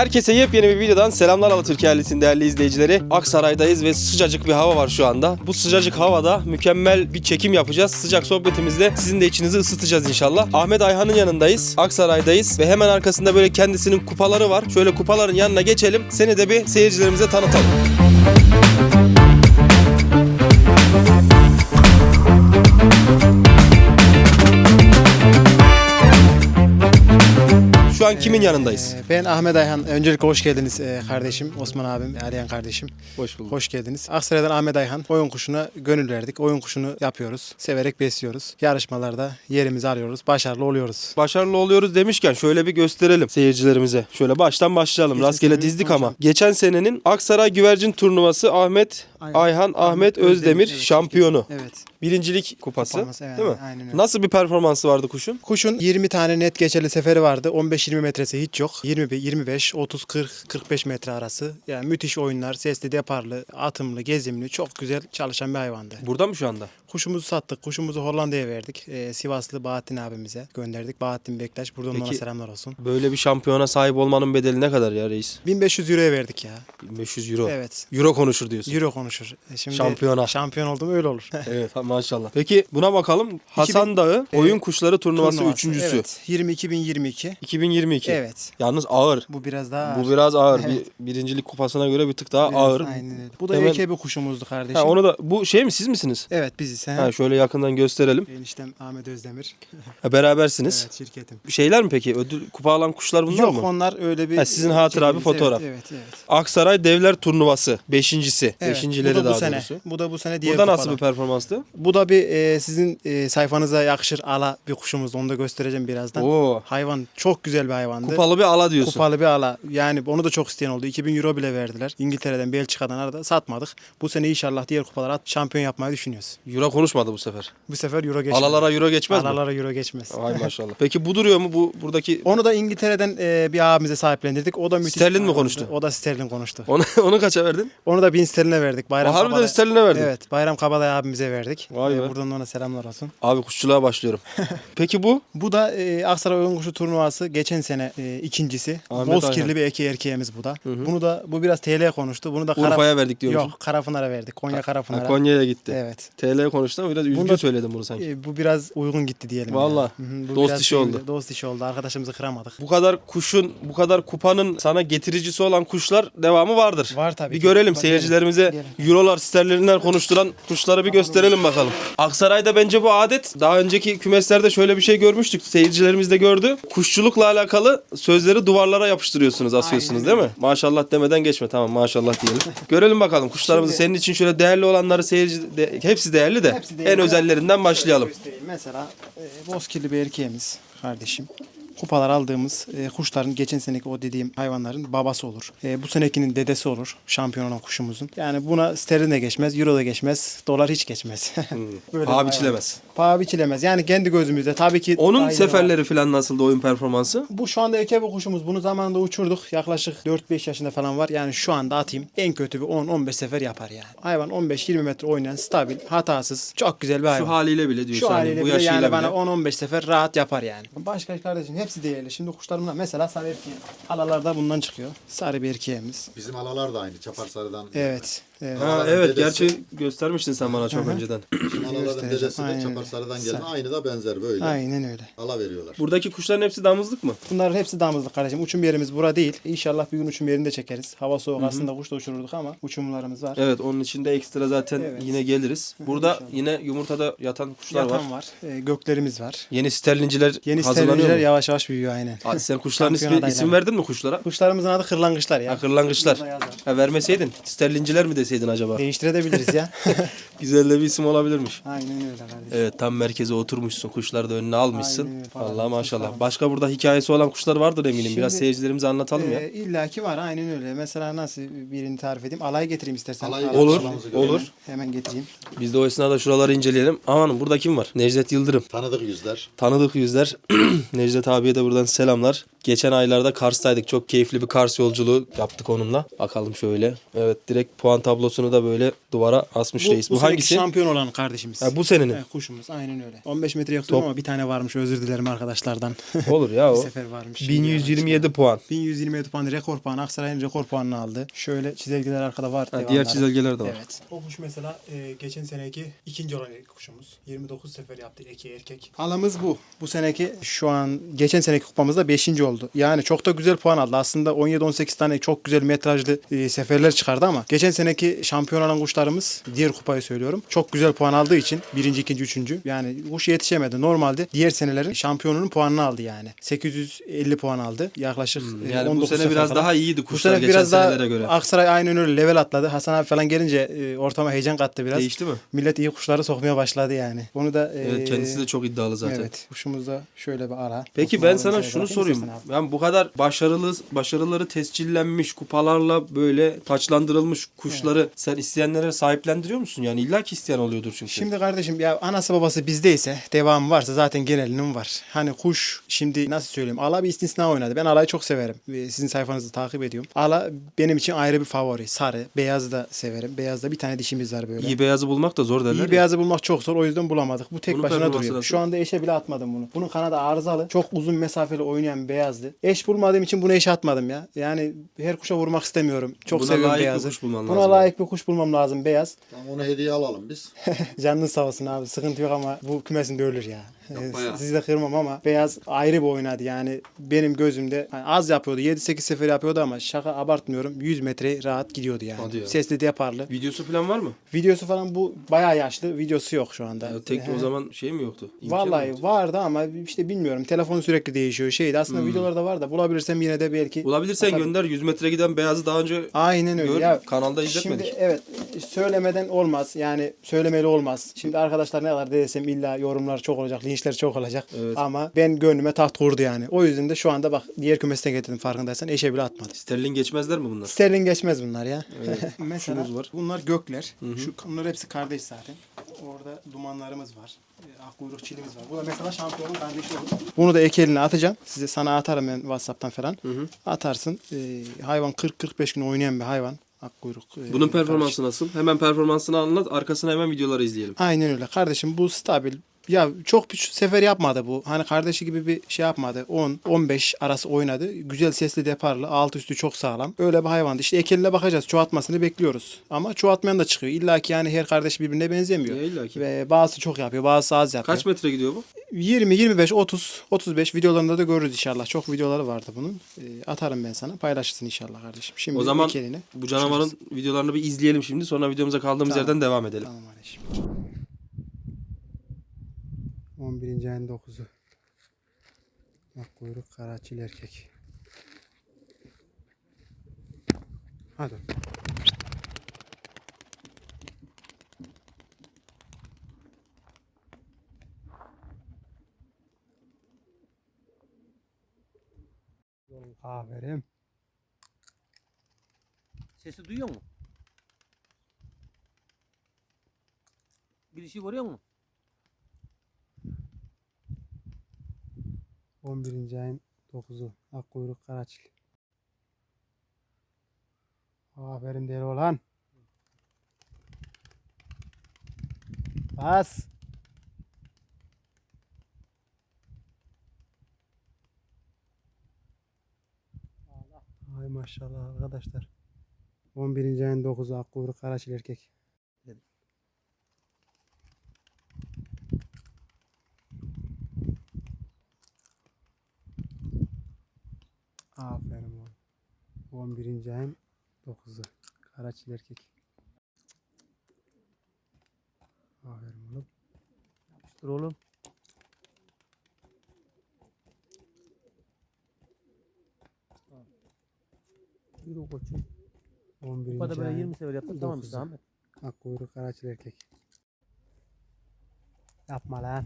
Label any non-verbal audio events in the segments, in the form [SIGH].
Herkese yepyeni bir videodan selamlar Alaturk ailesinin değerli izleyicileri. Aksaray'dayız ve sıcacık bir hava var şu anda. Bu sıcacık havada mükemmel bir çekim yapacağız. Sıcak sohbetimizle sizin de içinizi ısıtacağız inşallah. Ahmet Ayhan'ın yanındayız. Aksaray'dayız ve hemen arkasında böyle kendisinin kupaları var. Şöyle kupaların yanına geçelim. Seni de bir seyircilerimize tanıtalım. An kimin yanındayız? Ee, Ben Ahmet Ayhan. Öncelikle hoş geldiniz ee, kardeşim. Osman abim, Aliyan kardeşim. Hoş bulduk. Hoş geldiniz. Aksaray'dan Ahmet Ayhan. Oyun kuşuna gönül verdik. Oyun kuşunu yapıyoruz. Severek besliyoruz. Yarışmalarda yerimizi arıyoruz. Başarılı oluyoruz. Başarılı oluyoruz demişken şöyle bir gösterelim seyircilerimize. Şöyle baştan başlayalım. Geçen Rastgele dizdik konuşalım. ama. Geçen senenin Aksaray Güvercin Turnuvası Ahmet Aynen. Ayhan Ahmet Ahmet Özdemir Özdemir, evet. şampiyonu. Evet. Birincilik kupası. Kupamız, evet, değil mi? aynen öyle. Nasıl bir performansı vardı kuşun? Kuşun 20 tane net geçerli seferi vardı. 15-20 metresi hiç yok. 20, 25, 30, 40, 45 metre arası. Yani müthiş oyunlar. Sesli, deparlı, atımlı, gezimli. Çok güzel çalışan bir hayvandı. Burada mı şu anda? Kuşumuzu sattık. Kuşumuzu Hollanda'ya verdik. Ee, Sivaslı Bahattin abimize gönderdik. Bahattin Bektaş. Buradan ona Peki- selamlar olsun. Böyle bir şampiyona sahip olmanın bedeli ne kadar ya reis? 1500 euroya verdik ya. 1500 euro. Evet. Euro konuşur diyorsun. Euro konuşur. E Şimdi Şampiyona. Şampiyon oldum öyle olur. [LAUGHS] evet maşallah. Peki buna bakalım. Hasan Dağı Oyun Kuşları Turnuvası, Turnuvası, üçüncüsü. Evet. 20 2022. 2022. Evet. Yalnız ağır. Bu biraz daha Bu ağır. biraz ağır. Evet. Bir, birincilik kupasına göre bir tık daha Biraz ağır. Aynen öyle. Bu da Hemen- EKB kuşumuzdu kardeşim. Ha, onu da bu şey mi siz misiniz? Evet biziz. He. Ha, şöyle yakından gösterelim. Eniştem Ahmet Özdemir. Ha, berabersiniz. Evet şirketim. Şeyler mi peki? Ödül kupa alan kuşlar bunlar Yok mı? onlar öyle bir... Ha, sizin hatıra bir fotoğraf. Evet, evet, evet. Aksaray Devler Turnuvası. Beşincisi. Evet, Beşincileri bu da bu daha sene. doğrusu. Bu da bu sene diğer Burada nasıl kupalar. bir performanstı? Bu da bir e, sizin e, sayfanıza yakışır ala bir kuşumuz. Onu da göstereceğim birazdan. Oo. Hayvan çok güzel bir hayvandı. Kupalı bir ala diyorsun. Kupalı bir ala. Yani onu da çok isteyen oldu. 2000 euro bile verdiler. İngiltere'den, Belçika'dan arada satmadık. Bu sene inşallah diğer kupalara şampiyon yapmayı düşünüyoruz. Euro konuşmadı bu sefer. Bu sefer euro geçmez. Alalara euro geçmez mi? Alalara euro geçmez. Ay maşallah. Peki bu duruyor mu bu buradaki? Onu da İngiltere'den e, bir abimize sahiplendirdik. O da müthiş. Sterlin mi konuştu? O da sterlin konuştu. Onu, [LAUGHS] onu kaça verdin? Onu da 1000 sterline verdik. Bayram harbiden Kabadayı- sterline verdin. Evet. Bayram Kabadayı abimize verdik. Vay E, be. buradan ona selamlar olsun. Abi kuşçuluğa başlıyorum. [LAUGHS] Peki bu? Bu da e, Aksaray Oyun Kuşu turnuvası geçen sene e, ikincisi. Ahmet Bozkirli Ayhan. bir eki erkeğimiz bu da. Bunu da bu biraz TL konuştu. Bunu da Urfa'ya verdik diyor musun? Yok Karapınar'a verdik. Konya Karapınar'a. Konya'ya gitti. Evet. TL konuştu ama biraz üzgün Bunda- söyledim bunu sanki. E, bu biraz uygun gitti diyelim. Vallahi. ya. Hı hı, bu Dost biraz işi şeyimiz- oldu. Dost işi oldu. Arkadaşımızı kıramadık. Bu kadar kuşun, bu kadar kupanın sana getiricisi olan kuşlar devamı vardır. Var tabii Bir ki. görelim Bak, seyircilerimize eurolar, sterlinler konuşturan kuşları bir gösterelim bakalım. Aksaray'da bence bu adet. Daha önceki kümeslerde şöyle bir şey görmüştük. Seyircilerimiz de gördü. Kuşçulukla alakalı sözleri duvarlara yapıştırıyorsunuz, asıyorsunuz değil mi? Maşallah demeden geçme. Tamam maşallah diyelim. görelim bakalım kuşlarımızı. Senin için şöyle değerli olanları seyirci de- hepsi değerli de Değerli. en özellerinden başlayalım. Mesela e, bozkirli bir erkeğimiz kardeşim. Kupalar aldığımız e, kuşların geçen seneki o dediğim hayvanların babası olur. E, bu senekinin dedesi olur. Şampiyon olan kuşumuzun. Yani buna sterlin de geçmez, euro da geçmez, dolar hiç geçmez. [LAUGHS] Böyle Paha bir biçilemez. hayvan. Paha biçilemez. Yani kendi gözümüzde tabii ki. Onun seferleri falan nasıldı oyun performansı? Bu şu anda ekebe kuşumuz. Bunu zamanında uçurduk. Yaklaşık 4-5 yaşında falan var. Yani şu anda atayım en kötü bir 10-15 sefer yapar yani. Hayvan 15-20 metre oynayan, stabil, hatasız, çok güzel bir hayvan. Şu haliyle bile diyorsun. Şu hani haliyle bu bile yaşıyla yani bile. bana 10-15 sefer rahat yapar yani. Başka kardeşim hepsi değerli. Şimdi kuşlarımla mesela sarı erkeği. Halalarda bundan çıkıyor. Sarı bir erkeğimiz. Bizim alalar da aynı. Çapar Sarı'dan. Evet. Evet. Ha, evet dedesi- gerçi göstermiştin sen bana çok önceden. Bizim alaların Göstereceğim. dedesi de Aynen Çapar öyle. Sarı'dan gelen. Aynı da benzer böyle. Aynen öyle. Ala veriyorlar. Buradaki kuşların hepsi damızlık mı? Bunların hepsi damızlık kardeşim. Uçum yerimiz bura değil. İnşallah bir gün uçum yerinde çekeriz. Hava soğuk aslında kuş da uçururduk ama uçumlarımız var. Evet onun içinde ekstra zaten Evet. yine geliriz. Burada inşallah. yine yumurtada yatan kuşlar var. Yatan var. e, göklerimiz var. Yeni sterlinciler Yeni hazırlanıyor mu? yavaş yavaş büyüyor aynen. Aa, sen kuşların Şampiyon ismi, adayları. isim verdin mi kuşlara? Kuşlarımızın adı kırlangıçlar ya. Ha, kırlangıçlar. Burada yazar. Ha, vermeseydin sterlinciler mi deseydin acaba? Değiştirebiliriz ya. [LAUGHS] Güzel de bir isim olabilirmiş. aynen öyle kardeşim. Evet tam merkeze oturmuşsun. Kuşları da önüne almışsın. Aynen öyle, falan. Allah maşallah. Başka burada hikayesi olan kuşlar vardır eminim. Biraz Şimdi- seyircilerimize anlatalım ya. Ee, İlla ki var aynen öyle. Mesela nasıl birini tarif edeyim? Alay getireyim istersen. Alay Olur, görelim. olur. Hemen getireyim. Biz de o esnada şuraları inceleyelim. Aman burada kim var? Necdet Yıldırım. Tanıdık yüzler. Tanıdık yüzler. [CLEARS THROAT] Necdet abiye de buradan selamlar. Geçen aylarda Kars'taydık. Çok keyifli bir Kars yolculuğu yaptık onunla. Bakalım şöyle. Evet direkt puan tablosunu da böyle duvara asmış Bu, reis. bu, Bu, hangisi? şampiyon olan kardeşimiz. Ha, bu senenin. Evet, kuşumuz aynen öyle. 15 metre yoktu ama bir tane varmış özür dilerim arkadaşlardan. [LAUGHS] Olur ya bir o. sefer varmış. 1127 puan. 1127 puan rekor puanı Aksaray'ın rekor puanını aldı. Şöyle çizelgeler arkada var. Ha, diğer çizelgeler de var. Evet. O kuş mesela e, geçen seneki ikinci olan ilk kuşumuz. 29 sefer yaptı iki erkek. Halamız bu. Bu seneki şu an geçen seneki kupamızda 5. oldu. Yani çok da güzel puan aldı. Aslında 17-18 tane çok güzel metrajlı e, seferler çıkardı ama geçen seneki şampiyon olan kuşlarımız diğer kupayı söylüyorum. Çok güzel puan aldığı için birinci, ikinci, üçüncü. Yani kuş yetişemedi. Normalde diğer senelerin şampiyonunun puanını aldı yani. 850 puan aldı. Yaklaşık e, Yani bu 19 sene sefer biraz falan. daha iyiydi Bu kuşlar sene geçen biraz daha senelere göre. Aksaray aynen öyle level atladı. Hasan abi falan gelince e, ortama heyecan kattı biraz. Değişti mi? Millet iyi kuşları sokmaya başladı yani. Bunu da e, Evet kendisi de çok iddialı zaten. Evet. Kuşumuzda şöyle bir ara. Peki Osman ben sana şunu sorayım. Ben bu kadar başarılı başarıları tescillenmiş kupalarla böyle taçlandırılmış kuşları sen isteyenlere sahiplendiriyor musun? Yani illa ki isteyen oluyordur çünkü. Şimdi kardeşim ya anası babası bizdeyse devamı varsa zaten genelinin var. Hani kuş şimdi nasıl söyleyeyim Ala bir istisna oynadı. Ben Ala'yı çok severim. Ve Sizin sayfanızı takip ediyorum. Ala benim için ayrı bir favori. Sarı. Beyaz da severim. Beyazda bir tane dişimiz var böyle. İyi beyazı bulmak da zor derler. İyi ya. beyazı bulmak çok zor. O yüzden bulamadık. Bu tek Bunun başına duruyor. nasıl? Şu anda eşe bile atmadım bunu. Bunun kanadı arızalı. Çok uzun mesafeli oynayan beyazdı. Eş bulmadığım için bunu eşe atmadım ya. Yani her kuşa vurmak istemiyorum. Çok Buna seviyorum layık bir beyazı. kuş bulman Buna lazım. layık bir kuş bulmam lazım beyaz. Tamam onu hediye alalım biz. [LAUGHS] Canın sağ olsun abi. Sıkıntı yok ama bu kümesinde ölür ya. Yapma ya. Sizi de kırmam ama beyaz ayrı bir oynadı yani benim gözümde hani az yapıyordu 7-8 sefer yapıyordu ama şaka abartmıyorum 100 metre rahat gidiyordu yani. Hadi ya. Sesli deparlı. Videosu falan var mı? Videosu falan bu bayağı yaşlı videosu yok şu anda. Ya tek o zaman şey mi yoktu? İmkan Vallahi yoktu? vardı ama işte bilmiyorum. Telefon sürekli değişiyor. Şeydi aslında videolarda var da bulabilirsem yine de belki. Hmm. Bulabilirsen atarım. gönder 100 metre giden beyazı daha önce Aynen öyle. Gör, ya, kanalda izletmedik. Şimdi evet söylemeden olmaz. Yani söylemeli olmaz. Şimdi arkadaşlar ne kadar desem illa yorumlar çok olacak, linçler çok olacak. Evet. Ama ben gönlüme taht kurdu yani. O yüzden de şu anda bak diğer kümesten getirdim farkındaysan eşe bile atmadım. Sterling geçmezler mi bunlar? Sterling geçmez bunlar ya. [LAUGHS] Mesela Şunuz var. bunlar gökler. Şu bunlar hepsi kardeş zaten. Orada dumanlarımız var. E, Akkuyruk çilimiz var. Bu da mesela şampiyonun kardeşi olur. Bunu da ek eline atacağım. Size sana atarım ben WhatsApp'tan falan. Atarsın. E, hayvan 40-45 gün oynayan bir hayvan. Akkuyruk. e, Bunun kardeş. performansı nasıl? Hemen performansını anlat. Arkasına hemen videoları izleyelim. Aynen öyle. Kardeşim bu stabil. Ya çok bir sefer yapmadı bu. Hani kardeşi gibi bir şey yapmadı. 10 15 arası oynadı. Güzel sesli deparlı. Alt üstü çok sağlam. Öyle bir hayvandı. İşte ekeline bakacağız. Çoğaltmasını bekliyoruz. Ama çoğaltmayan da çıkıyor. İlla ki yani her kardeş birbirine benzemiyor. Ya illa ki. Ve bazısı çok yapıyor, bazısı az yapıyor. Kaç metre gidiyor bu? 20, 25, 30, 35 videolarında da görürüz inşallah. Çok videoları vardı bunun. Ee, atarım ben sana. Paylaşırsın inşallah kardeşim. Şimdi O zaman bu canavarın videolarını bir izleyelim şimdi. Sonra videomuza kaldığımız Tamam. yerden devam edelim. Tamam kardeşim. 11. ayın 9'u. Bak kuyruk karaçil erkek. Hadi. Aferin. Sesi duyuyor musun? Girişi görüyor musun? 11. ayın 9'u. Akkuyruk Karaçil. Aferin deli olan. Bas. Ay maşallah arkadaşlar. 11. ayın 9'u Akkuyruk Karaçil erkek. Aferin oğlum. 11. ayın 9'u. Karaçil erkek. Aferin oğlum. Yapıştır oğlum. Yürü koçum. 11. Kupada böyle ayın 20 sefer yaptın tamam işte Ahmet. Akkuyruk Karaçil erkek. Yapma lan.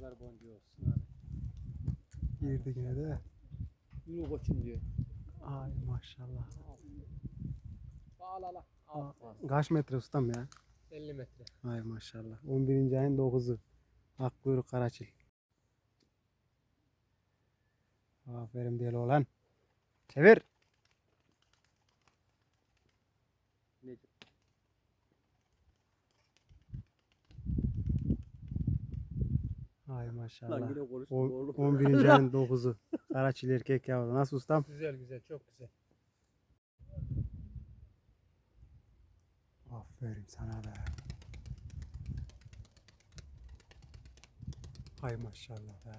Pazar boncuğu olsun abi. Girdi yine de. Yürü koçum diyor. Ay maşallah. Al al. Kaç metre ustam ya? 50 metre. Ay maşallah. 11. ayın 9'u. Akkuyruk Karaçil. Aferin deli olan. Çevir. Necip. Ay Lan maşallah. yine konuştum O- oğlum. 11. ayın 9'u. Karaçili erkek yavru. Nasıl ustam? Güzel güzel çok güzel. Aferin sana be. Hay maşallah be.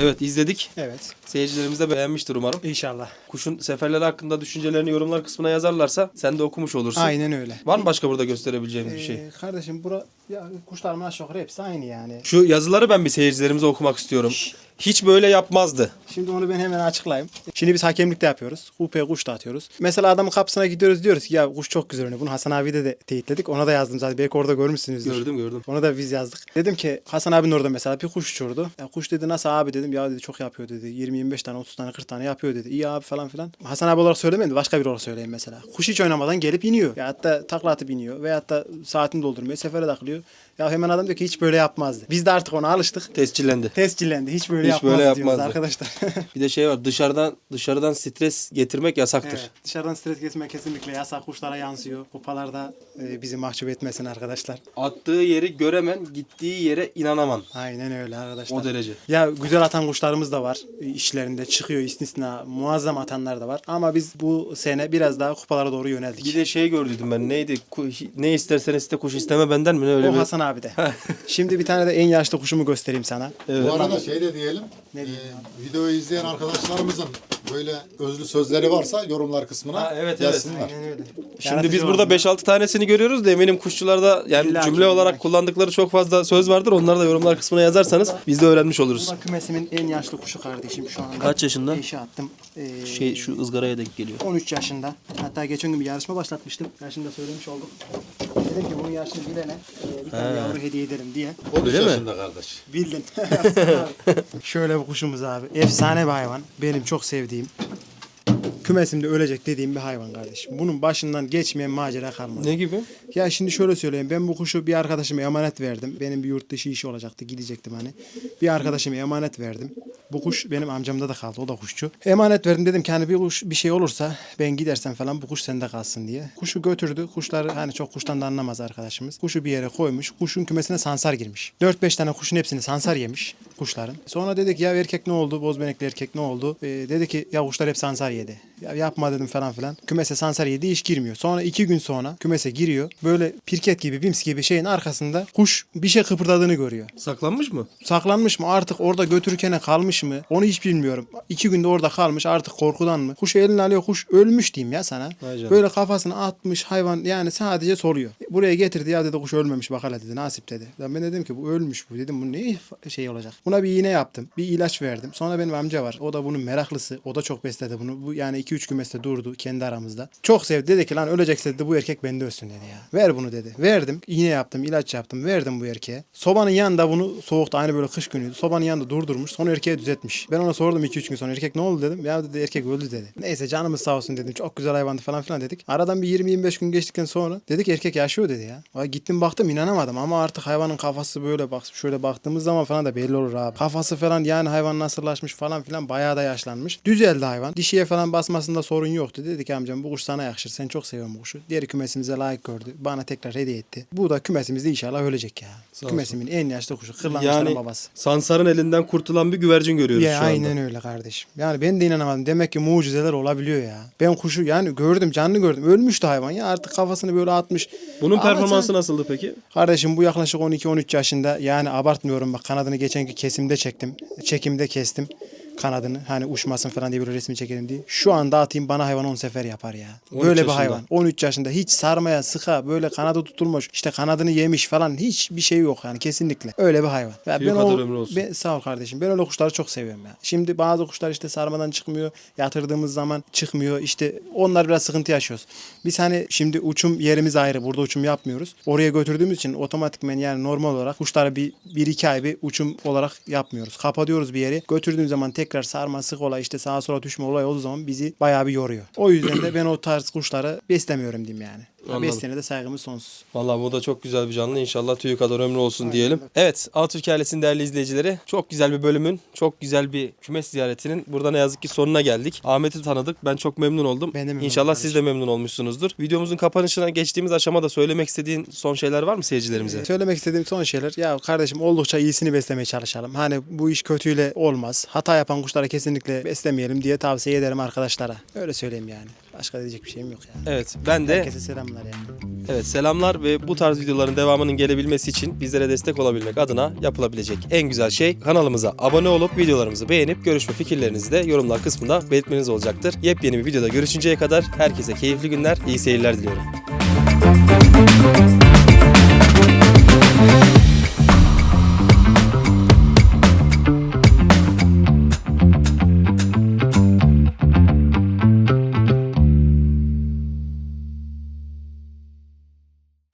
Evet izledik. Evet. Seyircilerimiz de beğenmiştir umarım. İnşallah. Kuşun seferleri hakkında düşüncelerini yorumlar kısmına yazarlarsa sen de okumuş olursun. Aynen öyle. Var mı başka burada gösterebileceğimiz bir şey? Ee, kardeşim bura ya kuşlarımın aşağı yukarı hepsi aynı yani. Şu yazıları ben bir seyircilerimize okumak istiyorum. Hiç böyle yapmazdı. Şimdi onu ben hemen açıklayayım. Şimdi biz hakemlik de yapıyoruz. Kupaya kuş da atıyoruz. Mesela adamın kapısına gidiyoruz diyoruz ki ya kuş çok güzel oynuyor. Bunu Hasan abi de, de teyitledik. Ona da yazdım zaten. Belki orada görmüşsünüzdür. Gördüm gördüm. Onu da biz yazdık. Dedim ki Hasan abinin orada mesela bir kuş uçurdu. Ya kuş dedi nasıl abi dedim. Ya dedi çok yapıyor dedi. 20-25 tane 30 tane 40 tane yapıyor dedi. İyi abi falan filan. Hasan abi olarak söylemeyin de başka biri olarak söyleyeyim mesela. Kuş hiç oynamadan gelip iniyor. Ya hatta takla atıp iniyor. Veyahut da saatini doldurmuyor. Sefere takılıyor. Ya hemen adam diyor ki hiç böyle yapmazdı. Biz de artık ona alıştık. Tescillendi. Tescillendi. Hiç böyle Hiç yapmazdı, böyle yapmazdı. arkadaşlar. Bir de şey var dışarıdan dışarıdan stres getirmek yasaktır. Evet, dışarıdan stres kesme kesinlikle yasak. Kuşlara yansıyor. Kupalarda e, bizi mahcup etmesin arkadaşlar. Attığı yeri göremen, gittiği yere inanaman. Aynen öyle arkadaşlar. O derece. Ya güzel atan kuşlarımız da var. İşlerinde çıkıyor istisna. Muazzam atanlar da var. Ama biz bu sene biraz daha kupalara doğru yöneldik. Bir de şey gördüm ben neydi? Ku- ne istersen iste kuş isteme benden mi? Ne öyle o bir... Hasan abi de. Şimdi bir tane de en yaşlı kuşumu göstereyim sana. Evet. Bu arada şey de diyelim. Ne e, diyelim videoyu izleyen arkadaşlarımızın böyle özlü sözleri varsa yorumlar kısmına Ha, evet, evet. yazsınlar. Aynen öyle. Şimdi Yaratıcı biz burada olanlar. 5-6 tanesini görüyoruz da eminim kuşçularda yani İlla ki, cümle illa olarak ki. kullandıkları çok fazla söz vardır. Onları da yorumlar kısmına yazarsanız biz de öğrenmiş Bu oluruz. da kümesimin en yaşlı kuşu kardeşim şu anda. Kaç yaşında? Eşe attım. Ee, Şey şu ızgaraya denk geliyor. 13 yaşında. Hatta geçen gün bir yarışma başlatmıştım. Yaşını da söylemiş olduk. Dedim ki bunun yaşını bilene e, bir tane yavru hediye ederim diye. 13 Öyle mi? yaşında kardeş. Bildin. [LAUGHS] [LAUGHS] Şöyle bir kuşumuz abi. Efsane bir hayvan. Benim çok sevdiğim. Kümesimde ölecek dediğim bir hayvan kardeşim. Bunun başından geçmeyen macera kalmadı. Ne gibi? Ya şimdi şöyle söyleyeyim. Ben bu kuşu bir arkadaşıma emanet verdim. Benim bir yurt dışı işi olacaktı. Gidecektim hani. Bir arkadaşıma emanet verdim. Bu kuş benim amcamda da kaldı. O da kuşçu. Emanet verdim dedim ki hani bir kuş bir şey olursa ben gidersem falan bu kuş sende kalsın diye. Kuşu götürdü. Kuşları hani çok kuştan da anlamaz arkadaşımız. Kuşu bir yere koymuş. Kuşun kümesine sansar girmiş. 4-5 tane kuşun hepsini sansar yemiş kuşların. Sonra dedik ya erkek ne oldu? Bozbenekli erkek ne oldu? Ee, dedi ki ya kuşlar hep sansar yedi. Ya yapma dedim falan filan. Kümese sansar yedi iş girmiyor. Sonra iki gün sonra kümese giriyor. Böyle pirket gibi bims gibi şeyin arkasında kuş bir şey kıpırdadığını görüyor. Saklanmış mı? Saklanmış mı artık orada götürürken kalmış mı onu hiç bilmiyorum. İki günde orada kalmış artık korkudan mı? Kuş eline alıyor kuş ölmüş diyeyim ya sana. Böyle kafasını atmış hayvan yani sadece soruyor. Buraya getirdi ya dedi kuş ölmemiş bak hele dedi nasip dedi. Ben dedim ki bu ölmüş bu dedim bu ne şey olacak. Buna bir iğne yaptım bir ilaç verdim. Sonra benim amca var o da bunun meraklısı o da çok besledi bunu. Bu yani 2-3 kümeste durdu kendi aramızda. Çok sevdi dedi ki lan ölecekse dedi bu erkek bende ölsün dedi ya. Ver bunu dedi. Verdim iğne yaptım ilaç yaptım verdim bu erkeğe. Sobanın yanında bunu soğukta aynı böyle kış günüydü. Sobanın yanında durdurmuş sonra erkeğe düzeltmiş. Ben ona sordum 2-3 gün sonra erkek ne oldu dedim. Ya dedi erkek öldü dedi. Neyse canımız sağ olsun dedim. Çok güzel hayvandı falan filan dedik. Aradan bir 20-25 gün geçtikten sonra dedik erkek yaşıyor dedi ya. Vay gittim baktım inanamadım ama artık hayvanın kafası böyle bak şöyle baktığımız zaman falan da belli olur abi. Kafası falan yani hayvan nasırlaşmış falan filan bayağı da yaşlanmış. Düzeldi hayvan. Dişiye falan basmasında sorun yoktu. Dedi ki amcam bu kuş sana yakışır. Sen çok seviyorsun bu kuşu. Diğer kümesimize layık gördü. Bana tekrar hediye etti. Bu da kümesimizde inşallah ölecek ya. Kümesimin en yaşlı kuşu. Kırlangıçların Yani babası. Sansar'ın elinden kurtulan bir güvercin görüyoruz Ya şu anda. aynen öyle kardeşim. Yani ben de inanamadım. Demek ki mucizeler olabiliyor ya. Ben kuşu yani gördüm canlı gördüm. Ölmüştü hayvan ya artık kafasını böyle atmış. Bunun Ama performansı sen- nasıldı peki? Kardeşim bu yaklaşık 12-13 yaşında yani abartmıyorum bak kanadını geçenki kesimde çektim. Çekimde kestim kanadını. Hani uçmasın falan diye böyle resmi çekelim diye. Şu anda atayım bana hayvan 10 sefer yapar ya. 13 Böyle bir yaşında. hayvan. 13 yaşında hiç sarmaya sıka böyle kanadı tutulmuş işte kanadını yemiş falan hiçbir şey yok yani kesinlikle. Öyle bir hayvan. Ya Büyük ben kadar o, ömrü olsun. ben- sağ ol kardeşim. Ben öyle kuşları çok seviyorum ya. Şimdi bazı kuşlar işte sarmadan çıkmıyor. Yatırdığımız zaman çıkmıyor. İşte onlar biraz sıkıntı yaşıyoruz. Biz hani şimdi uçum yerimiz ayrı. Burada uçum yapmıyoruz. Oraya götürdüğümüz için otomatikmen yani normal olarak kuşları bir, bir iki ay bir uçum olarak yapmıyoruz. Kapatıyoruz bir yeri. Götürdüğüm zaman tekrar sarma sık olay işte sağa sola düşme olay olduğu zaman bizi bayağı bir yoruyor. O yüzden de ben o tarz kuşları beslemiyorum diyeyim yani. Anladım. De saygımız sonsuz. Vallahi bu da çok güzel bir canlı. İnşallah tüyü kadar ömrü olsun diyelim. Evet, Atatürk ailesinin değerli izleyicileri. Çok güzel bir bölümün, çok güzel bir kümes ziyaretinin burada ne yazık ki sonuna geldik. Ahmet'i tanıdık. Ben çok memnun oldum. Ben de memnun İnşallah oldum siz de memnun olmuşsunuzdur. Videomuzun kapanışına geçtiğimiz aşamada söylemek istediğin son şeyler var mı seyircilerimize? Söylemek istediğim son şeyler. Ya kardeşim oldukça iyisini beslemeye çalışalım. Hani bu iş kötüyle olmaz. Hata yapan kuşlara kesinlikle beslemeyelim diye tavsiye ederim arkadaşlara. Öyle söyleyeyim yani. Başka diyecek bir şeyim yok yani. Evet, ben de Herkese selamlar yani. Evet selamlar ve bu tarz videoların devamının gelebilmesi için bizlere destek olabilmek adına yapılabilecek en güzel şey kanalımıza abone olup videolarımızı beğenip görüş ve fikirlerinizi de yorumlar kısmında belirtmeniz olacaktır. Yepyeni bir videoda görüşünceye kadar herkese keyifli günler, iyi seyirler diliyorum.